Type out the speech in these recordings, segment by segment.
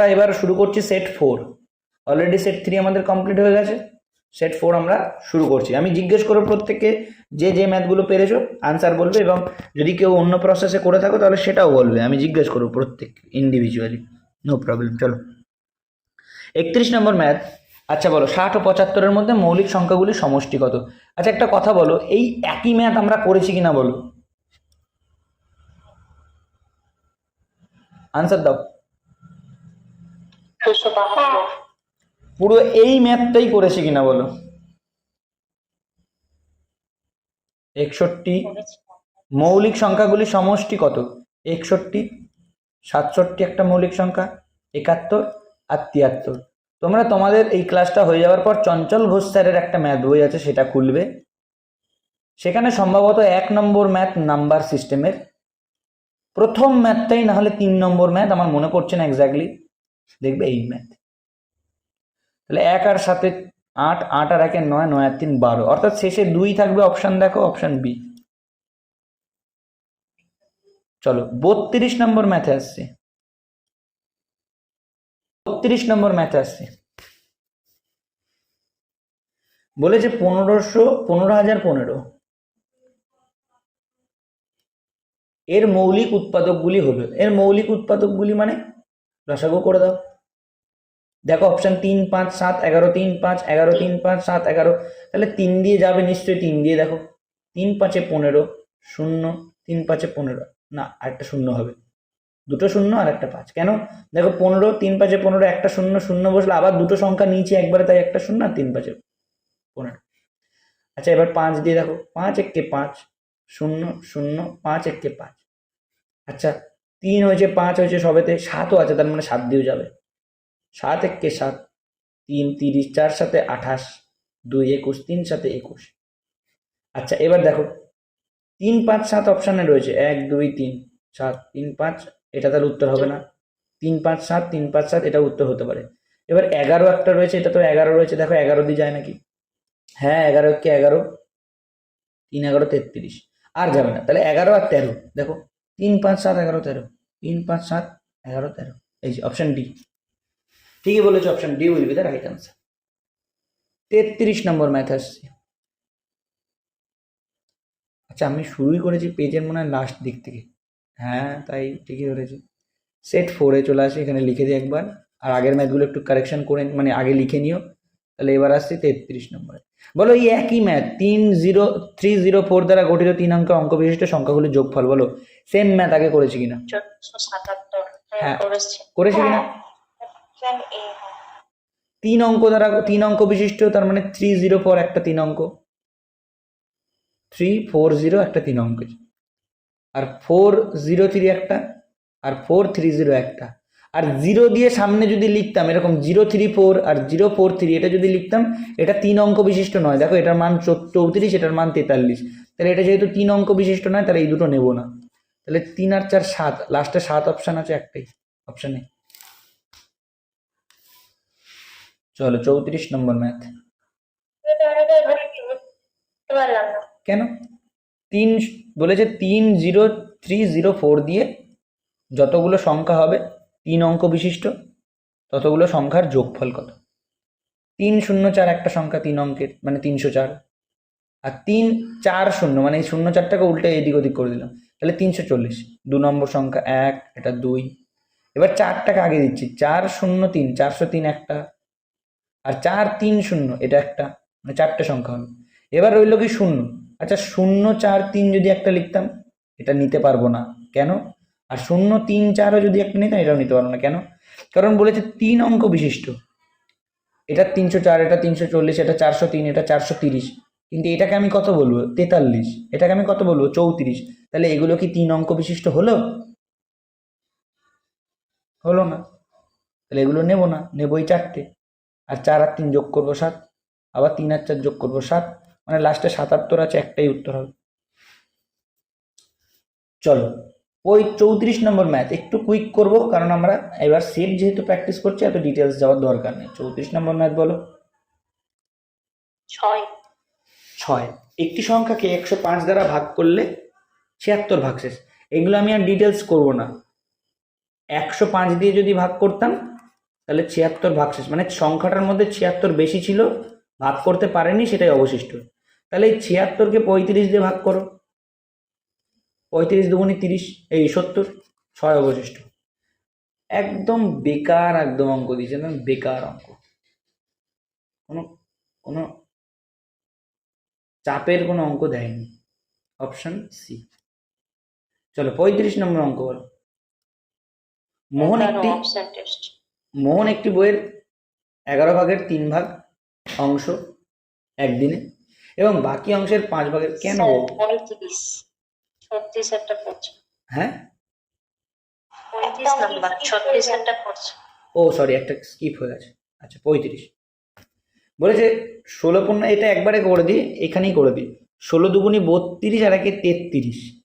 আমরা এবার শুরু করছি set four already set three আমাদের কমপ্লিট হয়ে গেছে। সেট ফোর আমরা শুরু করছি। আমি জিজ্ঞেস করব প্রত্যেককে যে যে ম্যাথগুলো পেরেছ আনসার বলবে এবং যদি কেউ অন্য প্রসেসে করে থাকো তাহলে সেটাও বলবে। আমি জিজ্ঞেস করব প্রত্যেক ইন্ডিভিজুয়ালি নো প্রবলেম চলো। একত্রিশ নম্বর ম্যাথ আচ্ছা বলো, ষাট ও পঁচাত্তরের মধ্যে মৌলিক সংখ্যাগুলি সমষ্টি কত? আচ্ছা একটা কথা বলো, এই একই ম্যাথ আমরা করেছি কিনা বলো? আনসার দাও। পুরো এই ম্যাথটাই করেছি কিনা বলো? একষট্টি। মৌলিক সংখ্যাগুলির সমষ্টি কত? একষট্টি, সাতষট্টি একটা মৌলিক সংখ্যা, একাত্তর আর তিয়াত্তর। তোমরা তোমাদের এই ক্লাসটা হয়ে যাওয়ার পর চঞ্চল ঘোষ স্যারের একটা ম্যাথ বই আছে, সেটা খুলবে। সেখানে সম্ভবত এক নম্বর ম্যাথ নাম্বার সিস্টেমের। প্রথম ম্যাথটাই না হলে তিন নম্বর ম্যাথ, আমার মনে পড়ছে না এক্স্যাক্টলি দেখবে এই ম্যাথ তাহলে এক আর সাথে আট আট আর একে নয় নয় আর তিন বারো। অর্থাৎ শেষে দুই থাকবে অপশন দেখো অপশন বি চলো, বত্রিশ নম্বর ম্যাথে আসছে। বত্রিশ নম্বর ম্যাথে আসছে। বলেছে পনেরোশো, পনেরো হাজার পনেরো। এর মৌলিক উৎপাদকগুলি হলো এর মৌলিক উৎপাদকগুলি মানে রসাগু করে দাও। দেখো অপশান তিন, পাঁচ, সাত, এগারো, তিন, পাঁচ, এগারো, তিন, পাঁচ, সাত, এগারো। তাহলে তিন দিয়ে যাবে নিশ্চয়ই তিন দিয়ে দেখো। তিন পাঁচে পনেরো, শূন্য, তিন পাঁচে পনেরো। না, আরেকটা শূন্য হবে। দুটো শূন্য আর একটা পাঁচ। কেন? দেখো, পনেরো, তিন পাঁচে পনেরো, একটা শূন্য শূন্য বসলে আবার দুটো সংখ্যা নিচে একবারে, তাই একটা শূন্য আর তিন পাঁচে পনেরো। আচ্ছা এবার পাঁচ দিয়ে দেখো। পাঁচ এককে পাঁচ, শূন্য শূন্য, পাঁচ এককে পাঁচ। আচ্ছা তিন হয়েছে, পাঁচ হয়েছে, সবেতে সাতও আছে, তার মানে সাত দিয়েও যাবে। সাত এককে সাত, তিন তিরিশ, চার সাথে আঠাশ, দুই একুশ, তিন সাথে একুশ। আচ্ছা এবার দেখো, তিন, পাঁচ, সাত অপশানে রয়েছে, এক, দুই, তিন, সাত, তিন, পাঁচ, এটা তাহলে উত্তর হবে না। তিন, পাঁচ, সাত, তিন, পাঁচ, সাত এটা উত্তর হতে পারে। এবার এগারো একটা রয়েছে, এটা তো এগারো রয়েছে, দেখো এগারো দিয়ে যায় নাকি? হ্যাঁ এগারো একে এগারো, তিন, এগারো, তেত্রিশ। আর যাবে না, তাহলে এগারো আর তেরো, দেখো তিন পাঁচ সাত এগারো তেরো। তিন পাঁচ সাত এগারো তেরো। এই যে অপশন ডি ঠিকই বলেছ option D will be the right answer তেত্রিশ নম্বর ম্যাথ আসছে। আচ্ছা আমি শুরুই করেছি পেজের মনে হয় লাস্ট দিক থেকে। হ্যাঁ তাই ঠিকই ধরেছি। সেট ফোরে চলে আসি, এখানে লিখে দিই একবার। আর আগের ম্যাথগুলো একটু কারেকশন করে মানে আগে লিখে নিও। তাহলে এবার আসছি তেত্রিশ নম্বরে। বলো, এই একই ম্যাথ, তিন জিরো, থ্রি জিরো, ফোর দ্বারা গঠিত তিন অঙ্ক অঙ্ক বিশিষ্ট সংখ্যাগুলির যোগফল বলো। সেম ম্যাথ আগে করেছি কিনা? হ্যাঁ। করেছি কিনা? তিন অঙ্ক দ্বারা, তিন অঙ্ক বিশিষ্ট, তার মানে থ্রি জিরো, ফোর একটা তিন অঙ্ক। থ্রি, ফোর জিরো, একটা তিন অঙ্ক। আর ফোর জিরো, থ্রি একটা, আর ফোর থ্রি জিরো, একটা। আর জিরো দিয়ে সামনে যদি লিখতাম, এরকম জিরো থ্রি ফোর আর জিরো ফোর থ্রি এটা যদি লিখতাম, এটা তিন অঙ্ক বিশিষ্ট নয়। দেখো, এটার মান চৌত্রিশ এটার মান তেতাল্লিশ। তাহলে এটা যেহেতু তিন অঙ্ক বিশিষ্ট নয়, তাহলে এই দুটো নেব না। তাহলে তিন আর চার সাত লাস্টে সাত অপশান আছে একটাই অপশানে চলো, চৌত্রিশ নম্বর ম্যাথ কেন? তিন, বলেছে তিন জিরো থ্রি জিরো ফোর দিয়ে যতগুলো সংখ্যা হবে তিন অঙ্ক বিশিষ্ট, ততগুলো সংখ্যার যোগফল কত? তিন শূন্য চার একটা সংখ্যা তিন অঙ্কের মানে তিনশো চার। আর তিন চার শূন্য মানে এই শূন্য চারটাকে উল্টে এদিক ওদিক করে দিলাম। তাহলে তিনশো চল্লিশ, দু নম্বর সংখ্যা এক, এটা দুই। এবার চারটাকে আগে দিচ্ছি, চার শূন্য তিন, চারশো তিন একটা। আর চার তিন শূন্য, এটা একটা মানে চারটে সংখ্যা হলো এবার রইল কি শূন্য? আচ্ছা শূন্য, চার, তিন যদি একটা লিখতাম, এটা নিতে পারব না। কেন? আর শূন্য, তিন, চারও যদি একটা নিতাম এটাও নিতে পারব না। কেন? কারণ বলেছে তিন অঙ্ক বিশিষ্ট। এটা তিনশো চার, এটা তিনশো চল্লিশ, এটা চারশো তিন, এটা চারশো তিরিশ। কিন্তু এটাকে আমি কত বলব? তেতাল্লিশ। এটাকে আমি কত বলব? চৌত্রিশ। তাহলে এগুলো কি তিন অঙ্ক বিশিষ্ট হলো? হলো না। তাহলে এগুলো নেব না। নেব এই চারটে। আর চার আর তিন যোগ করব সাত। আবার তিন আর চার যোগ করব সাত। মানে লাস্টে সাতাত্তর আছে, একটাই উত্তর হবে। চলো। ওই চৌত্রিশ নম্বর ম্যাথ একটু কুইক করব কারণ আমরা এবার সেট যেহেতু প্র্যাকটিস করছি এত ডিটেলস যাওয়ার দরকার নেই। চৌত্রিশ নম্বর ম্যাথ বলো। ছয়। ছয়। একটি সংখ্যাকে একশো পাঁচ দ্বারা ভাগ করলে ছিয়াত্তর ভাগশেষ এগুলো আমি আর ডিটেলস করব না। একশো পাঁচ দিয়ে যদি ভাগ করতাম তাহলে ছিয়াত্তর ভাগশেষ মানে সংখ্যাটার মধ্যে ছিয়াত্তর বেশি ছিল ভাগ করতে পারেনি সেটাই অবশিষ্ট। তাহলে এই ছিয়াত্তরকে পঁয়ত্রিশ দিয়ে ভাগ করো। পঁয়ত্রিশ দুগুণি তিরিশ এই সত্তর ছয় অবশিষ্ট। একদম বেকার একদম অঙ্ক দিয়েছে না বেকার অঙ্ক। কোনো কোনো চাপের কোনো অঙ্ক দেয়নি। অপশন সি চলো পঁয়ত্রিশ নম্বর অঙ্ক বলো। মোহন একটি মোহন একটি বইয়ের এগারো ভাগের তিন ভাগ অংশ একদিনে এবং বাকি অংশের পাঁচ ভাগের কেন পঁয়ত্রিশ। ছত্রিশ একটা পড়ছে। হ্যাঁ? পঁয়ত্রিশ নাম্বার ছত্রিশ একটা পড়ছে। ও সরি একটা স্কিপ হয়ে গেছে। আচ্ছা পঁয়ত্রিশ। বলেছে ষোলো পণ্য এটা একবারে করে দিই এখানেই করে দিই ষোলো দুগুনি বত্রিশ আর একে তেত্রিশ।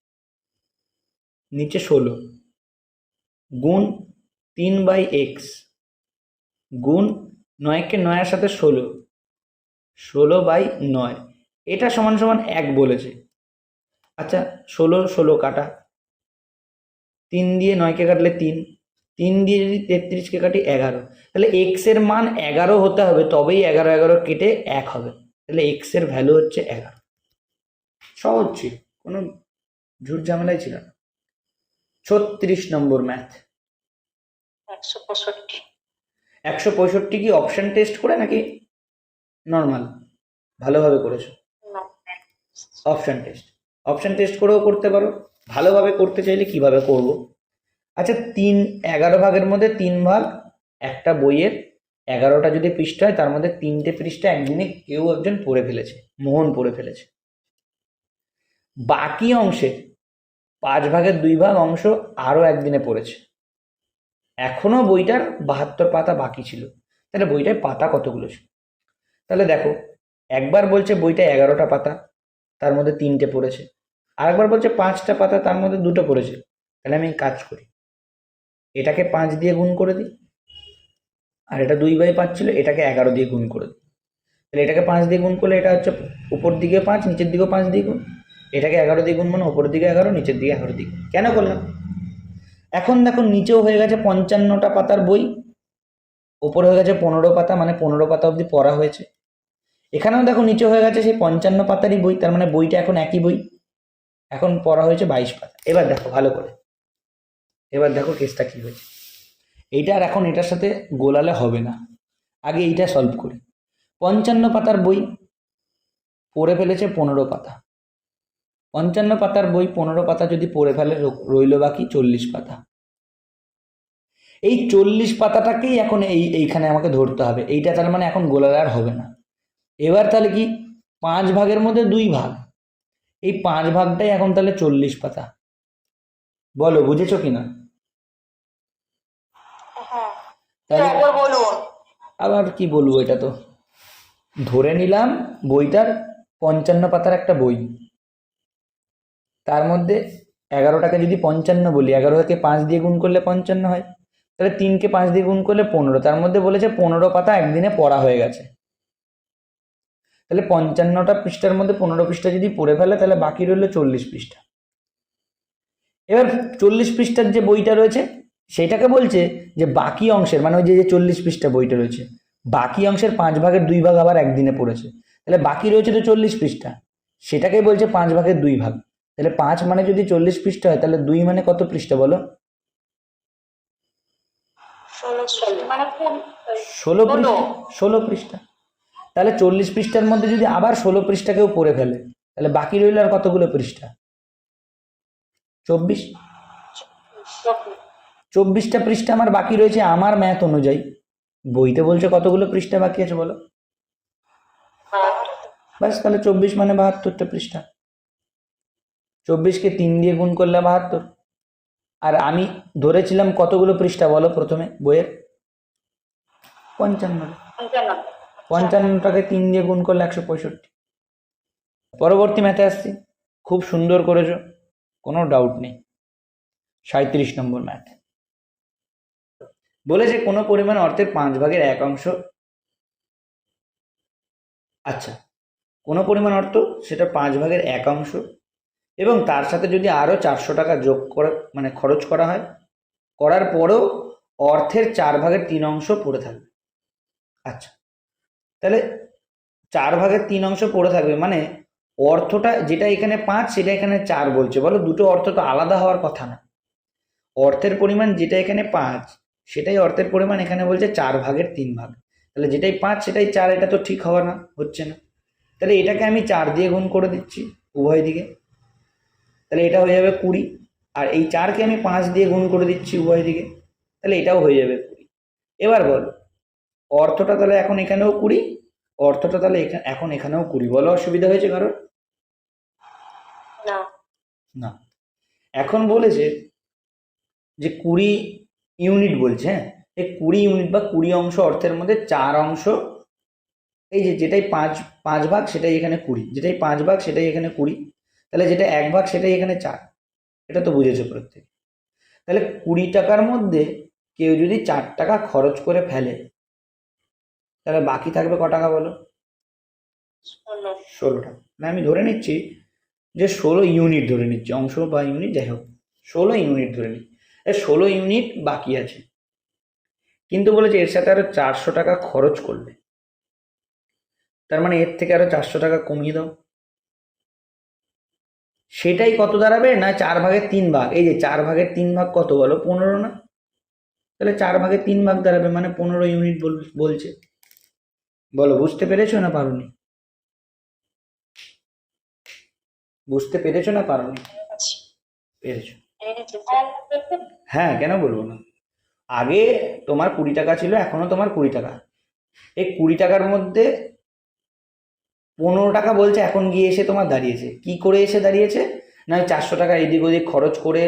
নিচে ষোলো। গুণ তিন বাই এক্স। গুণ নয়কে নয়ের সাথে ষোলো। ষোলো বাই নয়। এটা সমান সমান এক বলেছে। আচ্ছা ষোলো ষোলো কাটা। তিন দিয়ে নয়কে কাটলে তিন। তিন দিয়ে যদি তেত্রিশকে কাটি এগারো। তাহলে এক্সের মান এগারো হতে হবে তবেই এগারো এগারো কেটে এক হবে। তাহলে এক্সের ভ্যালু হচ্ছে এগারো। সহজ ছিল কোনো ঝুট ঝামেলাই ছিল না। ছত্রিশ নম্বর ম্যাথ একশো পঁয়ষট্টি। একশো পঁয়ষট্টি কি অপশন টেস্ট করে নাকি নর্মাল ভালোভাবে করেছ। অপশন টেস্ট অপশন টেস্ট করেও করতে পারো। ভালোভাবে করতে চাইলে কীভাবে করব? আচ্ছা তিন, এগারো ভাগের মধ্যে তিন ভাগ, একটা বইয়ের এগারোটা যদি পৃষ্ঠা হয়, তার মধ্যে তিনটে পৃষ্ঠা একদিনে কেউ একজন পড়ে ফেলেছে, মোহন পড়ে ফেলেছে। বাকি অংশে, পাঁচ ভাগের দুই ভাগ অংশ আরও একদিনে পড়েছে। এখনও বইটার বাহাত্তর পাতা বাকি ছিল। তাহলে বইটায় পাতা কতগুলো ছিল? তাহলে দেখো, একবার বলছে বইটা এগারোটা পাতা, তার মধ্যে তিনটে পড়েছে। আরেকবার বলছে পাঁচটা পাতা তার মধ্যে দুটো পড়েছে। তাহলে আমি কাজ করি। এটাকে পাঁচ দিয়ে গুণ করে দিই। আর এটা দুই বাই পাঁচ ছিল, এটাকে এগারো দিয়ে গুণ করে দিই। তাহলে এটাকে পাঁচ দিয়ে গুণ করলে এটা হচ্ছে উপর দিকে পাঁচ, নিচের দিকেও পাঁচ দিয়ে গুণ। এটাকে এগারো দিয়ে গুণ মানে উপরের দিকে এগারো, নিচের দিকে এগারো দিয়ে কেন করলাম? এখন দেখো নিচেও হয়ে গেছে পঞ্চান্নটা পাতার বই ওপরে হয়ে গেছে পনেরো পাতা মানে পনেরো পাতা অবধি পড়া হয়েছে। এখানেও দেখো নিচে হয়ে গেছে সেই পঞ্চান্ন পাতারই বই, তার মানে বইটা এখন একই বই। এখন পড়া হয়েছে বাইশ পাতা। এবার দেখো, ভালো করে। এবার দেখো কেসটা কি হয়েছে। এইটা আর এখন এটার সাথে গোলালে হবে না। আগে এইটা সলভ করি। পঞ্চান্ন পাতার বই পড়ে ফেলেছে পনেরো পাতা। পঞ্চান্ন পাতার বই পনেরো পাতা যদি পড়ে ফেলে রইল বাকি চল্লিশ পাতা। এই চল্লিশ পাতাটাকেই এখন এই, এইখানে আমাকে ধরতে হবে। এইটা তার মানে এখন গোলালে আর হবে না। এবার তাহলে কি, পাঁচ ভাগের মধ্যে দুই ভাগ। এই পাঁচ ভাগটাই এখন তাহলে চল্লিশ পাতা। বলো বুঝেছ কি না হ্যাঁ। তাহলে আবার কি বলব এটা তো? ধরে নিলাম বইটার পঞ্চান্ন পাতার একটা বই। তার মধ্যে এগারোটাকে যদি পঞ্চান্ন বলি এগারোটাকে পাঁচ দিয়ে গুণ করলে পঞ্চান্ন হয়। তাহলে তিনকে পাঁচ দিয়ে গুণ করলে পনেরো। তার মধ্যে বলেছে পনেরো পাতা একদিনে পড়া হয়ে গেছে। তাহলে পঞ্চান্নটা পৃষ্ঠার মধ্যে পনেরো পৃষ্ঠা যদি পড়ে ফেলে তাহলে বাকি রইল চল্লিশ পৃষ্ঠা। এবার চল্লিশ পৃষ্ঠার যে বইটা রয়েছে সেটাকে বলছে যে বাকি অংশের মানে ওই যে যে চল্লিশ পৃষ্ঠা বইটা রয়েছে বাকি অংশের পাঁচ ভাগের দুই ভাগ আবার একদিনে পড়েছে। তাহলে বাকি রয়েছে তো চল্লিশ পৃষ্ঠা সেটাকেই বলছে পাঁচ ভাগের দুই ভাগ। তাহলে পাঁচ মানে যদি চল্লিশ পৃষ্ঠা হয় তাহলে দুই মানে কত পৃষ্ঠা বলো? ষোলো পৃষ্ঠা। ষোলো পৃষ্ঠা তাহলে চল্লিশ পৃষ্ঠার মধ্যে যদি আবার ষোলো পৃষ্ঠাকেও পড়ে ফেলে, তাহলে বাকি রইল আর কতগুলো পৃষ্ঠা? চব্বিশ? চব্বিশটা পৃষ্ঠা আমার বাকি রয়েছে আমার ম্যাথ অনুযায়ী। বইতে বলছে কতগুলো পৃষ্ঠা বাকি আছে বলো? ব্যাস, তাহলে চব্বিশ মানে বাহাত্তরটা পৃষ্ঠা। চব্বিশকে তিন দিয়ে গুণ করলে বাহাত্তর। আর আমি ধরেছিলাম কতগুলো পৃষ্ঠা বলো প্রথমে বইয়ের? পঞ্চান্ন। পঞ্চান্নটাকে তিন দিয়ে গুণ করলে একশো পঁয়ষট্টি। পরবর্তী ম্যাথে আসছি। খুব সুন্দর করেছ, কোনো ডাউট নেই। সাঁত্রিশ নম্বর ম্যাথ বলেছে কোনো পরিমাণ অর্থের পাঁচ ভাগের এক অংশ। আচ্ছা কোনো পরিমাণ অর্থ সেটা পাঁচ ভাগের এক অংশ এবং তার সাথে যদি আরও চারশো টাকা যোগ করা মানে খরচ করা হয়, করার পরেও অর্থের চার ভাগের তিন অংশ পড়ে থাকবে। আচ্ছা তাহলে চার ভাগের তিন অংশ পড়ে থাকবে মানে অর্থটা যেটা এখানে পাঁচ, সেটা এখানে চার বলছে। বলো, দুটো অর্থ তো আলাদা হওয়ার কথা না। অর্থের পরিমাণ যেটা এখানে পাঁচ, সেটাই অর্থের পরিমাণ এখানে বলছে চার ভাগের তিন ভাগ। তাহলে যেটাই পাঁচ, সেটাই চার, এটা তো ঠিক হওয়া না, হচ্ছে না। তাহলে এটাকে আমি চার দিয়ে গুণ করে দিচ্ছি উভয় দিকে। তাহলে এটা হয়ে যাবে কুড়ি, আর এই চারকে আমি পাঁচ দিয়ে গুণ করে দিচ্ছি উভয় দিকে। তাহলে এটাও হয়ে যাবে কুড়ি। এবার বলো অর্থটা তাহলে এখন এখানেও কুড়ি অর্থটা তাহলে এখা- এখন এখানেও কুড়ি বলো অসুবিধা হয়েছে কারোর? না। না। এখন বলেছে যে কুড়ি ইউনিট বলছে হ্যাঁ? এই কুড়ি ইউনিট বা কুড়ি অংশ অর্থের মধ্যে চার অংশ এই যে যেটাই পাঁচ পাঁচ ভাগ সেটাই এখানে কুড়ি যেটাই পাঁচ ভাগ সেটাই এখানে কুড়ি তাহলে যেটা এক ভাগ সেটাই এখানে চার এটা তো বুঝেছ প্রত্যেক। তাহলে কুড়ি টাকার মধ্যে কেউ যদি চার টাকা খরচ করে ফেলে তাহলে বাকি থাকবে ক টাকা বলো? ষোলো। টাকা। না আমি ধরে নিচ্ছি যে ষোলো ইউনিট ধরে নিচ্ছি অংশ বা ইউনিট যাই হোক। ষোলো ইউনিট ধরে নিচ্ছি। এই ষোলো ইউনিট বাকি আছে। কিন্তু বলেছে এর সাথে আরও চারশো টাকা খরচ করবে। তার মানে এর থেকে আরও চারশো টাকা কমিয়ে দাও। সেটাই কত দাঁড়াবে না চার ভাগের তিন ভাগ? এই যে চার ভাগের তিন ভাগ কত বলো? পনেরো না? তাহলে চার ভাগের তিন ভাগ দাঁড়াবে মানে পনেরো ইউনিট বল- বলছে। বলো, বুঝতে পেরেছ না পারোনি? বুঝতে পেরেছ না পারোনি? পেরেছ। হ্যাঁ কেন বলব না? আগে তোমার কুড়ি টাকা ছিল, এখনও তোমার কুড়ি টাকা। এই কুড়ি টাকার মধ্যে পনেরো টাকা বলছে, এখন গিয়ে এসে তোমার দাঁড়িয়েছে। কি করে এসে দাঁড়িয়েছে? না চারশো টাকা এদিক ওদিক খরচ করে,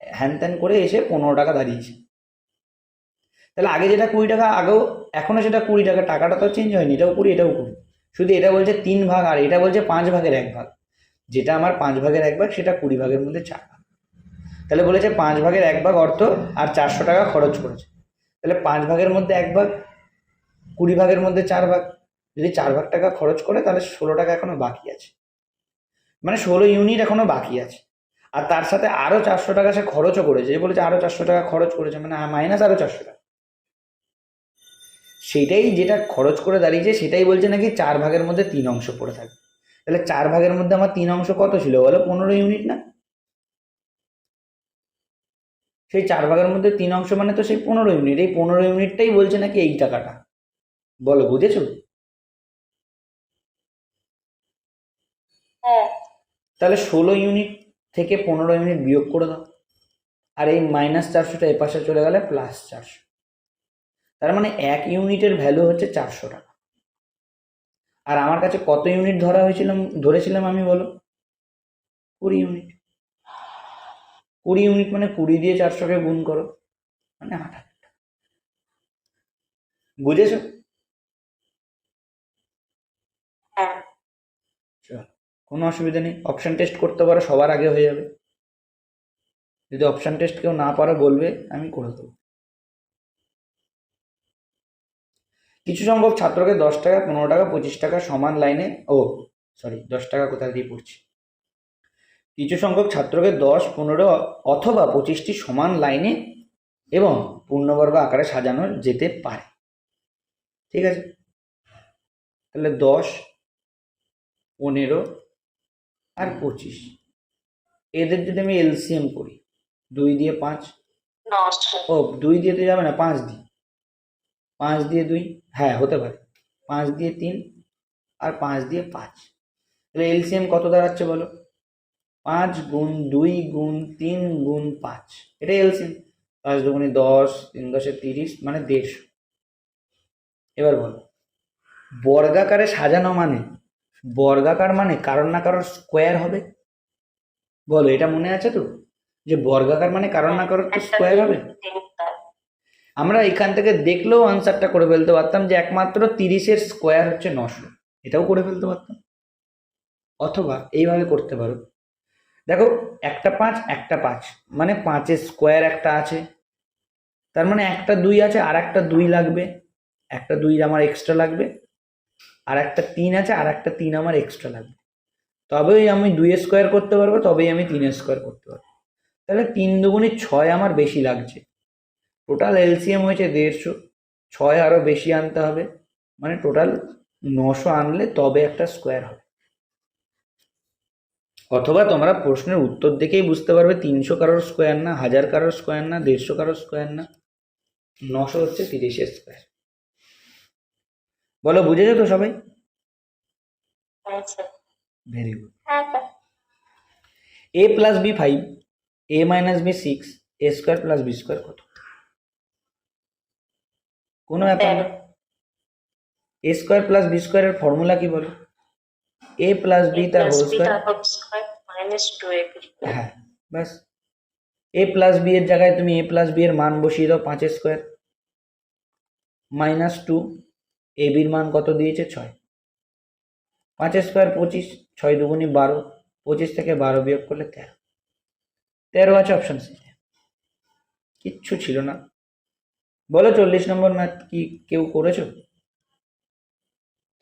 হ্যান ত্যান করে এসে পনেরো টাকা দাঁড়িয়েছে। তাহলে আগে যেটা কুড়ি টাকা, আগেও এখনও সেটা কুড়ি টাকা, টাকাটা তো চেঞ্জ হয়নি, এটাও কুড়ি এটাও কুড়ি। শুধু এটা বলছে তিন ভাগ, আর এটা বলছে পাঁচ ভাগের এক ভাগ। যেটা আমার পাঁচ ভাগের এক ভাগ, সেটা কুড়ি ভাগের মধ্যে চার ভাগ। তাহলে বলেছে পাঁচ ভাগের এক ভাগ অর্থ, আর চারশো টাকা খরচ করেছে। তাহলে পাঁচ ভাগের মধ্যে এক ভাগ, কুড়ি ভাগের মধ্যে চার ভাগ। যদি চার ভাগ টাকা খরচ করে, তাহলে ষোলো টাকা এখনও বাকি আছে। মানে ষোলো ইউনিট এখনও বাকি আছে। আর তার সাথে আরও চারশো টাকা সে খরচও করেছে। যে বলেছে আরও চারশো টাকা খরচ করেছে মানে মাইনাস আরও চারশো টাকা। সেটাই যেটা খরচ করে দাঁড়িয়েছে সেটাই বলছে নাকি চার ভাগের মধ্যে তিন অংশ পড়ে থাকবে। তাহলে চার ভাগের মধ্যে আমার তিন অংশ কত ছিল বলো? পনেরো ইউনিট না? সেই চার ভাগের মধ্যে তিন অংশ মানে তো সেই পনেরো ইউনিট এই পনেরো ইউনিটটাই বলছে নাকি এই টাকাটা? বলো বুঝেছ? হ্যাঁ। তাহলে ষোলো ইউনিট থেকে পনেরো ইউনিট বিয়োগ করে দাও। আর এই মাইনাস চারশোটা এপাশে চলে গেলে প্লাস চারশো। তার মানে এক ইউনিটের ভ্যালু হচ্ছে চারশো টাকা। আর আমার কাছে কত ইউনিট ধরা হয়েছিলাম ধরেছিলাম আমি বলো? কুড়ি ইউনিট। কুড়ি ইউনিট মানে কুড়ি দিয়ে চারশোকে গুণ করো মানে আট হাজার টাকা। বুঝেছ? হ্যাঁ। কোনো অসুবিধা নেই। অপশান টেস্ট করতে পারো সবার আগে হয়ে যাবে। যদি অপশান টেস্ট কেউ না পারো বলবে আমি করে দেবো। কিছু সংখ্যক ছাত্রকে দশ টাকা পনেরো টাকা পঁচিশ টাকা সমান লাইনে ও সরি দশ টাকা কোথায় দিয়ে পড়ছি? কিছু সংখ্যক ছাত্রকে দশ পনেরো অথবা পঁচিশটি সমান লাইনে এবং পূর্ণবর্গ আকারে সাজানো যেতে পারে। ঠিক আছে? তাহলে দশ পনেরো আর পঁচিশ। এদের যদি আমি এলসিএম করি দুই দিয়ে পাঁচ? ও দুই দিয়ে তো যাবে না পাঁচ দিয়ে পাঁচ দিয়ে দুই হ্যাঁ হতে পারে। পাঁচ দিয়ে তিন আর পাঁচ দিয়ে পাঁচ। তাহলে এলসিএম কত দাঁড়াচ্ছে বলো? পাঁচ গুণ দুই গুণ তিন গুণ পাঁচ। এটাই এলসিএম। পাঁচ দুগুণে দশ, তিন দশে তিরিশ মানে দেড়শো। এবার বলো। বর্গাকারে সাজানো মানে? বর্গাকার মানে কারোর না কারোর স্কোয়ার হবে? বলো, এটা মনে আছে তো? যে বর্গাকার মানে কারোর না কারোর তো স্কোয়ার হবে? আমরা এখান থেকে দেখলেও আনসারটা করে ফেলতে পারতাম যে একমাত্র তিরিশের স্কোয়ার হচ্ছে নশো। এটাও করে ফেলতে পারতাম। অথবা এইভাবে করতে পারো। দেখো, একটা পাঁচ একটা পাঁচ। মানে পাঁচের স্কোয়ার একটা আছে। তার মানে একটা দুই আছে, আর একটা দুই লাগবে। একটা দুই আমার এক্সট্রা লাগবে। আর একটা তিন আছে, আর একটা তিন আমার এক্সট্রা লাগবে। তবেই আমি দুই স্কোয়ার করতে পারব, তবেই আমি তিনের স্কোয়ার করতে পারব। তাহলে তিন দুগুণে ছয় আমার বেশি লাগছে। টোটাল এলসিএম হয়েছে দেড়শো ছয় আরও বেশি আনতে হবে। মানে টোটাল নশো আনলে তবে একটা স্কোয়ার হবে। অথবা তোমরা প্রশ্নের উত্তর দেখেই বুঝতে পারবে তিনশো কারোর স্কোয়ার না হাজার কারোর স্কোয়ার না দেড়শো কারোর স্কোয়ার না নশো হচ্ছে তিরিশের স্কোয়ার বলো বুঝেছ তো সবাই? Very good A plus B five A minus B six A square plus B square কত? কোনো ব্যাপার না। এ স্কোয়ার প্লাস বি স্কোয়ারের ফর্মুলা কি বলো? এ প্লাস বি তার হোল স্কোয়ার হ্যাঁ ব্যাস। এ প্লাস বি এর জায়গায় তুমি এ প্লাস বি এর মান বসিয়ে দাও পাঁচের স্কোয়ার মাইনাস টু এ বির মান কত দিয়েছে? ছয়। পাঁচের স্কোয়ার পঁচিশ ছয় দুগুনি বারো পঁচিশ থেকে বারো বিয়োগ করলে তেরো। তেরো আছে অপশন সি কিচ্ছু ছিল না। বলো চল্লিশ নম্বর ম্যাথ কি কেউ করেছ?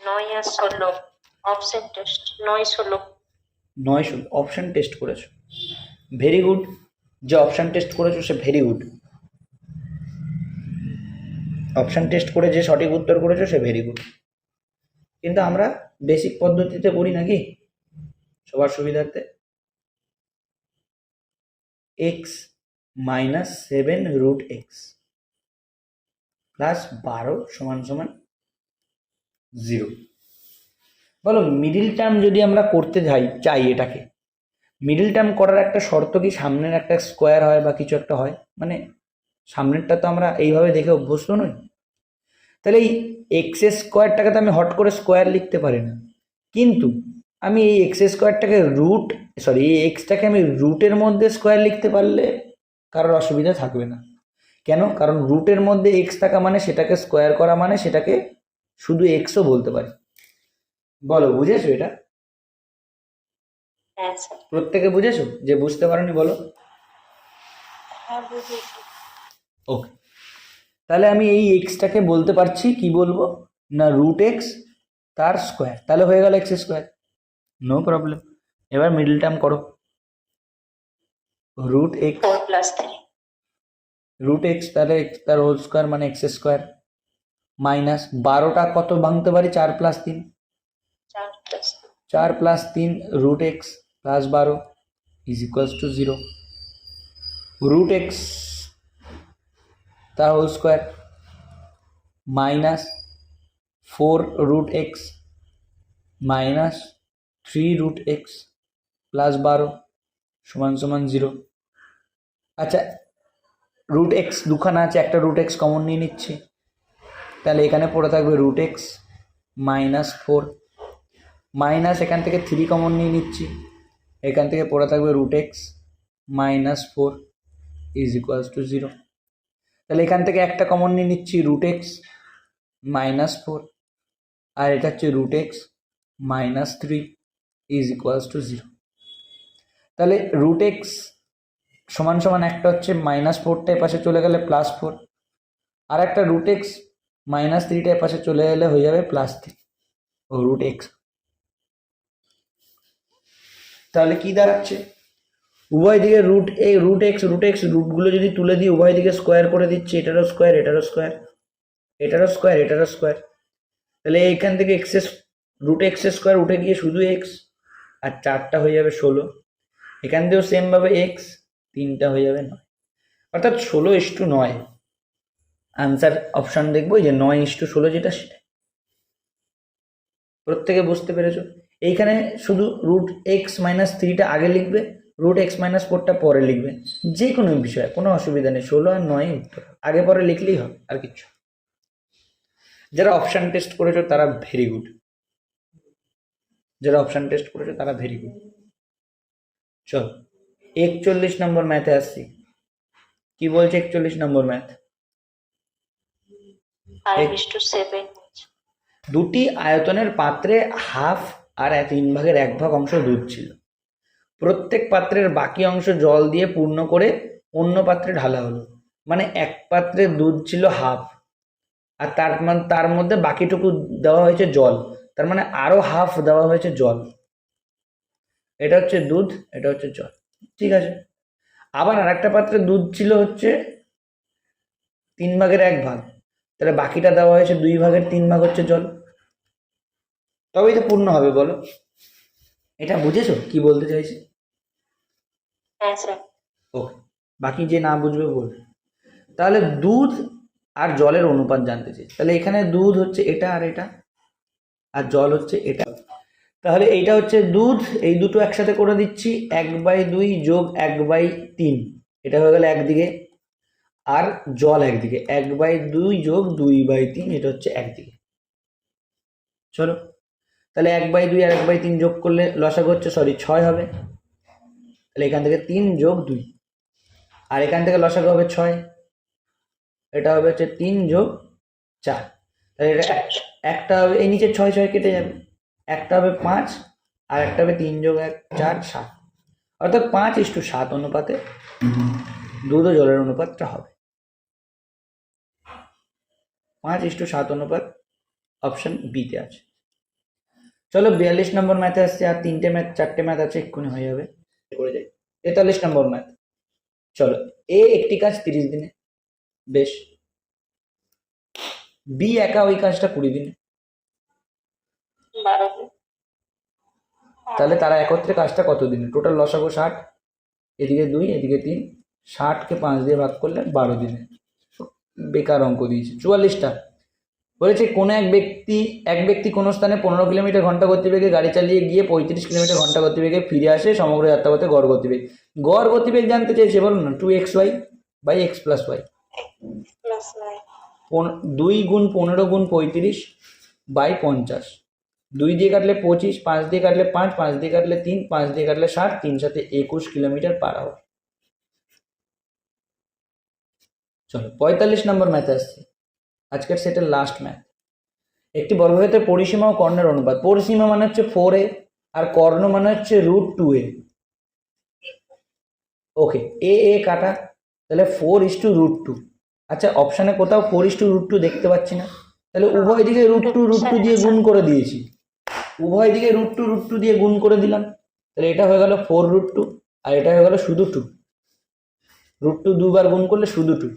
নয় আর ষোলো। অপশন টেস্ট নয় ষোলো। নয় ষোলো অপশান টেস্ট করেছ। ভেরি গুড যে অপশান টেস্ট করেছ সে ভেরি গুড অপশান টেস্ট করে যে সঠিক উত্তর করেছ সে ভেরি গুড কিন্তু আমরা বেসিক পদ্ধতিতে করি নাকি? সবার সুবিধার্থে। X minus seven root X plus বারো সমান সমান জিরো। বলো মিডিল টার্ম যদি আমরা করতে যাই, চাই এটাকে মিডিল টার্ম করার একটা শর্ত কি সামনের একটা স্কোয়ার হয় বা কিছু একটা হয়? মানে সামনেরটা তো আমরা এইভাবে দেখে অভ্যস্ত নই। তাহলে এই এক্স স্কোয়ারটাকে তো আমি হট করে স্কোয়ার লিখতে পারি না। কিন্তু আমি এই এক্স স্কোয়ারটাকে রুট সরি এই এক্সটাকে আমি রুটের মধ্যে স্কোয়ার লিখতে পারলে কারোর অসুবিধা থাকবে না। কেন? কারণ রুটের মধ্যে এক্স থাকা মানে সেটাকে স্কোয়ার করা মানে সেটাকে শুধু এক্সও বলতে পারি। বলো বুঝেছ এটা? হ্যাঁ প্রত্যেকে বুঝেছ? যে বুঝতে পারোনি বলো। হ্যাঁ ওকে তাহলে আমি এই এক্সটাকে বলতে পারছি কি বলব? না রুট এক্স তার স্কোয়ার তাহলে হয়ে গেল এক্স স্কোয়ার নো প্রবলেম এবার মিডল টার্ম করো। Root X plus three root X তাহলে x তার হোল স্কোয়ার মানে এক্স স্কোয়ার মাইনাস বারোটা কত ভাঙতে পারি? চার প্লাস তিন। চার প্লাস তিন। রুট এক্স প্লাস বারো is equals to zero root X তার whole square minus four root X minus three root X plus বারো সমান সমান জিরো আচ্ছা রুট এক্স দুখানা আছে, একটা রুট এক্স কমন নিয়ে নিচ্ছি। তাহলে এখানে পড়ে থাকবে root X minus four minus এখান থেকে থ্রি কমন নিয়ে নিচ্ছি। এখান থেকে পড়ে থাকবে root X minus four is equals to zero তাহলে এখান থেকে একটা কমন নিয়ে নিচ্ছি রুট এক্স মাইনাস ফোর আর এটা হচ্ছে root X minus three is equals to zero তাহলে রুট এক্স সমান সমান একটা হচ্ছে মাইনাস ফোরটা পাশে চলে গেলে প্লাস ফোর আর একটা রুট এক্স মাইনাস থ্রিটা পাশে চলে গেলে হয়ে যাবে প্লাস থ্রি ও রুট এক্স তাহলে কি দাঁড়াচ্ছে? উভয় দিকে root A root X root X রুটগুলো যদি তুলে দিই উভয় দিকে স্কোয়ার করে দিচ্ছি, এটারও স্কোয়ার এটারও স্কোয়ার এটারও স্কোয়ার এটারও স্কোয়ার তাহলে এখান থেকে এক্সেস রুট এক্স স্কোয়ার উঠে গিয়ে শুধু এক্স আর চারটা হয়ে যাবে ষোলো। এখান থেকেও সেমভাবে এক্স তিনটা হয়ে যাবে নয়। অর্থাৎ ষোলো ইস টু নয়। আনসার অপশান দেখব যে নয় ইস টু ষোলো যেটা সেটা প্রত্যেকে বুঝতে পেরেছ? এইখানে শুধু রুট এক্স মাইনাস থ্রিটা আগে লিখবে রুট এক্স মাইনাস ফোরটা পরে লিখবে। যে কোনো বিষয়ে, কোনো অসুবিধা নেই, ষোলো আর নয় উত্তর। আগে পরে লিখলেই হবে, আর কিছু যারা অপশান টেস্ট করেছ, তারা ভেরি গুড যারা অপশান টেস্ট করেছ, তারা ভেরি গুড চল। একচল্লিশ নম্বর ম্যাথে আসছি। কি বলছে একচল্লিশ নম্বর ম্যাথ দুটি আয়তনের পাত্রে হাফ আর তিন ভাগের এক ভাগ অংশ দুধ ছিল। প্রত্যেক পাত্রের বাকি অংশ জল দিয়ে পূর্ণ করে অন্য পাত্রে ঢালা হলো। মানে এক পাত্রে দুধ ছিল হাফ আর তার মানে তার মধ্যে বাকিটুকু দেওয়া হয়েছে জল। তার মানে আরও হাফ দেওয়া হয়েছে জল। এটা হচ্ছে দুধ এটা হচ্ছে জল। ঠিক আছে? আবার আর একটা পাত্রে দুধ ছিল হচ্ছে তিন ভাগের এক ভাগ। তাহলে বাকিটা দেওয়া হয়েছে দুই ভাগের তিন ভাগ হচ্ছে জল। তবেই তো পূর্ণ হবে বলো। এটা বুঝেছ? কি বলতে চাইছি? হ্যাঁ ওকে। বাকি যে না বুঝবে বলবে। তাহলে দুধ আর জলের অনুপাত জানতে চাই। তাহলে এখানে দুধ হচ্ছে এটা আর এটা আর জল হচ্ছে এটা। তাহলে এইটা হচ্ছে দুধ, এই দুটো একসাথে করে দিচ্ছি, এক বাই দুই যোগ এক বাই তিন। এটা হয়ে গেল একদিকে। আর জল একদিকে, এক বাই দুই যোগ দুই বাই তিন, এটা হচ্ছে একদিকে। চলো, তাহলে এক বাই দুই আর এক বাই তিন যোগ করলে লসাগু হচ্ছে সরি ছয় হবে। তাহলে এখান থেকে তিন যোগ দুই। আর এখান থেকে লসাগু হবে ছয়। এটা হবে হচ্ছে তিন যোগ চার। তাহলে এটা এক- একটা হবে, এই নিচে ছয় ছয় কেটে যাবে। একটা হবে পাঁচ, আর একটা হবে তিন যোগ এক, চার, সাত। অর্থাৎ পাঁচ ইস্টু সাত অনুপাতে দুধ ও জলের অনুপাতটা হবে। পাঁচ ইস্টু সাত অনুপাত অপশন বিতে আছে। চলো বিয়াল্লিশ নম্বর ম্যাথে আসছে, আর তিনটে ম্যাথ, চারটে ম্যাথ আছে, এক্ষুনি হয়ে যাবে। করে যাই। তেতাল্লিশ নম্বর ম্যাথ। চলো, এ একটি কাজ তিরিশ দিনে, বেশ। বি একা ওই কাজটা কুড়ি দিনে। বারো। দিন তাহলে তারা একত্রে কাজটা কত দিনে টোটাল লসাগো ষাট এদিকে দুই এদিকে তিন। ষাটকে পাঁচ দিয়ে ভাগ করলে বারো দিনে। বেকার অঙ্ক দিয়েছে। চুয়াল্লিশটা। বলেছে কোনো এক ব্যক্তি এক ব্যক্তি কোনো স্থানে পনেরো কিলোমিটার ঘণ্টা গতিবেগে গাড়ি চালিয়ে গিয়ে পঁয়ত্রিশ কিলোমিটার ঘণ্টা গতিবেগে ফিরে আসে সমগ্র যাত্রাপথে গড় গতিবেগ। গড় গতিবেগ জানতে চাইছে বলুন না two X Y by X plus Y দুই গুণ পনেরো গুণ পঁয়ত্রিশ বাই পঞ্চাশ। দুই দিয়ে কাটলে পঁচিশ, পাঁচ দিয়ে কাটলে পাঁচ পাঁচ দিয়ে কাটলে তিন, পাঁচ দিয়ে কাটলে ষাট, তিন সাথে একুশ কিলোমিটার পার আওয়ার চলো, পঁয়তাল্লিশ নম্বর ম্যাথ আসছে। আজকের সেটা লাস্ট ম্যাথ একটি বর্গক্ষেত্রের পরিসীমা ও কর্ণের অনুপাত। পরিসীমা মানে হচ্ছে ফোর এ আর কর্ণ মানে হচ্ছে রুট টু এ ওকে এ এ কাটা, তাহলে four is two root two আচ্ছা অপশানে কোথাও four is two root two দেখতে পাচ্ছি না। তাহলে উভয় দিকে রুট টু রুট টু দিয়ে গুণ করে দিয়েছি। উভয় দিকে রুট টু রুট টু দিয়ে গুণ করে দিলাম। তাহলে এটা হয়ে গেল ফোর রুট টু আর এটা হয়ে গেল শুধু টু রুট টু দুবার গুণ করলে শুধু টু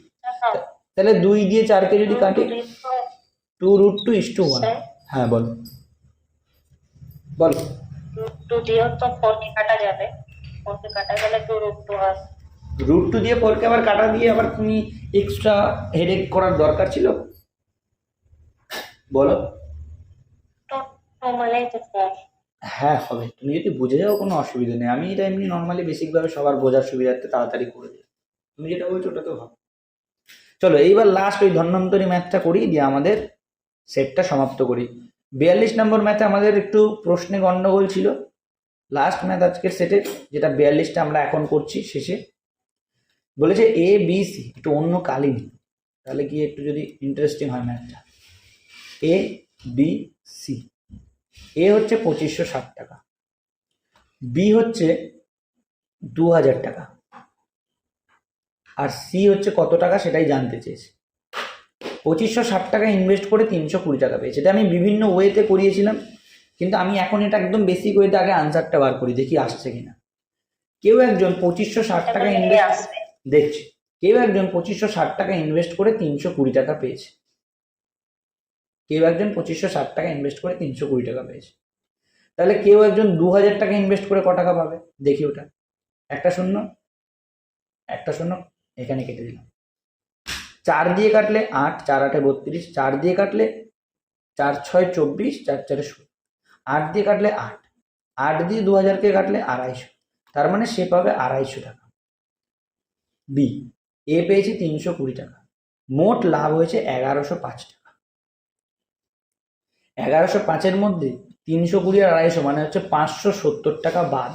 তাহলে দুই দিয়ে চারকে যদি কাটি two root two is to one হ্যাঁ বলো। বলো। রুট টু দিয়েও তো ফোরকে কাটা যাবে। ফোরকে কাটা গেলে টু রুট টু হয়। রুট টু দিয়ে ফোরকে আবার কাটা দিয়ে আবার তুমি এক্সট্রা হেডেক করার দরকার ছিল? বলো। হ্যাঁ। হবে। তুমি যদি বুঝে যাও কোনো অসুবিধা নেই। আমি এটা এমনি নর্মালি বেসিকভাবে সবার বোঝার সুবিধার্থে তাড়াতাড়ি করে দিই। তুমি যেটা বলছো ওটা তো হবে চলো, এইবার লাস্ট ওই ধন্বন্তরী ম্যাথটা করি দিয়ে আমাদের সেটটা সমাপ্ত করি। বিয়াল্লিশ নম্বর ম্যাথে আমাদের একটু প্রশ্নে গণ্ডগোল ছিল। লাস্ট ম্যাথ আজকের সেটের যেটা বিয়াল্লিশটা আমরা এখন করছি শেষে, বলেছে এ বি সি একটু অন্য কালি তাহলে কি একটু যদি ইন্টারেস্টিং হয় ম্যাথটা এ বি সি এ হচ্ছে পঁচিশশো ষাট টাকা। বি হচ্ছে দু হাজার টাকা। আর সি হচ্ছে কত টাকা সেটাই জানতে চেয়েছে। পঁচিশশো ষাট টাকা ইনভেস্ট করে তিনশো কুড়ি টাকা পেয়েছে। এটা আমি বিভিন্ন ওয়েতে করিয়েছিলাম কিন্তু আমি এখন এটা একদম বেসিক ওয়েতে আগে আনসারটা বার করি দেখি আসছে কিনা। কেউ একজন পঁচিশশো ষাট টাকা ইনভেস্ট দেখছি। কেউ একজন পঁচিশশো ষাট টাকা ইনভেস্ট করে তিনশো কুড়ি টাকা পেয়েছে। কেউ একজন পঁচিশশো ষাট টাকা ইনভেস্ট করে তিনশো কুড়ি টাকা পেয়েছে। তাহলে কেউ একজন দু হাজার টাকা ইনভেস্ট করে ক টাকা পাবে? দেখি ওটা। একটা শূন্য একটা শূন্য, এখানে কেটে দিলাম। চার দিয়ে কাটলে আট, চার আটে বত্রিশ, চার দিয়ে কাটলে চার ছয় চব্বিশ, চার চারে ষোলো। আট দিয়ে কাটলে আট আট দিয়ে দু হাজারকে কাটলে আড়াইশো। তার মানে সে পাবে আড়াইশো টাকা। বি, এ পেয়েছে তিনশো কুড়ি টাকা। মোট লাভ হয়েছে এগারোশো পাঁচ টাকা। এগারোশো পাঁচের মধ্যে তিনশো কুড়ি আর আড়াইশো মানে হচ্ছে পাঁচশো সত্তর টাকা বাদ।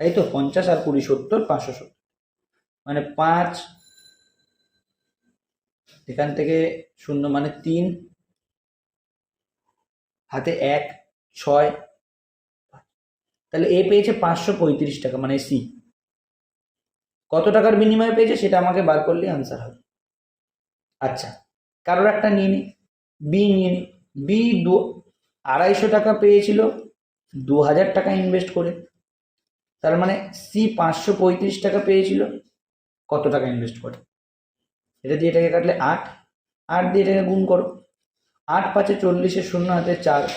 তাই তো? পঞ্চাশ আর কুড়ি সত্তর, পাঁচশো সত্তর। মানে পাঁচ, এখান থেকে শূন্য মানে তিন, হাতে এক, ছয় তাহলে এ পেয়েছে পাঁচশো পঁয়ত্রিশ টাকা মানে সি। কত টাকার বিনিময়ে পেয়েছে সেটা আমাকে বার করলে আনসার হবে। আচ্ছা। কারোর একটা নিয়ে নি। বি নিয়ে নি। বি দু আড়াইশো টাকা পেয়েছিল, দু হাজার টাকা ইনভেস্ট করে। তার মানে সি পাঁচশো পঁয়ত্রিশ টাকা পেয়েছিল, কত টাকা ইনভেস্ট করে? এটা দিয়ে এটাকে কাটলে আট। আট দিয়ে এটাকে গুণ করো। আট পাঁচে চল্লিশে শূন্য হাতে চার।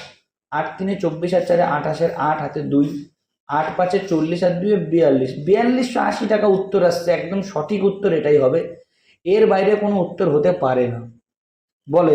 আট তিনে চব্বিশ আর চারে আঠাশের আট হাতে দুই। আট পাঁচে চল্লিশ আর দুই বিয়াল্লিশ। বিয়াল্লিশশো আশি টাকা উত্তর আসছে, একদম সঠিক উত্তর এটাই হবে। এর বাইরে কোনো উত্তর হতে পারে না। বলে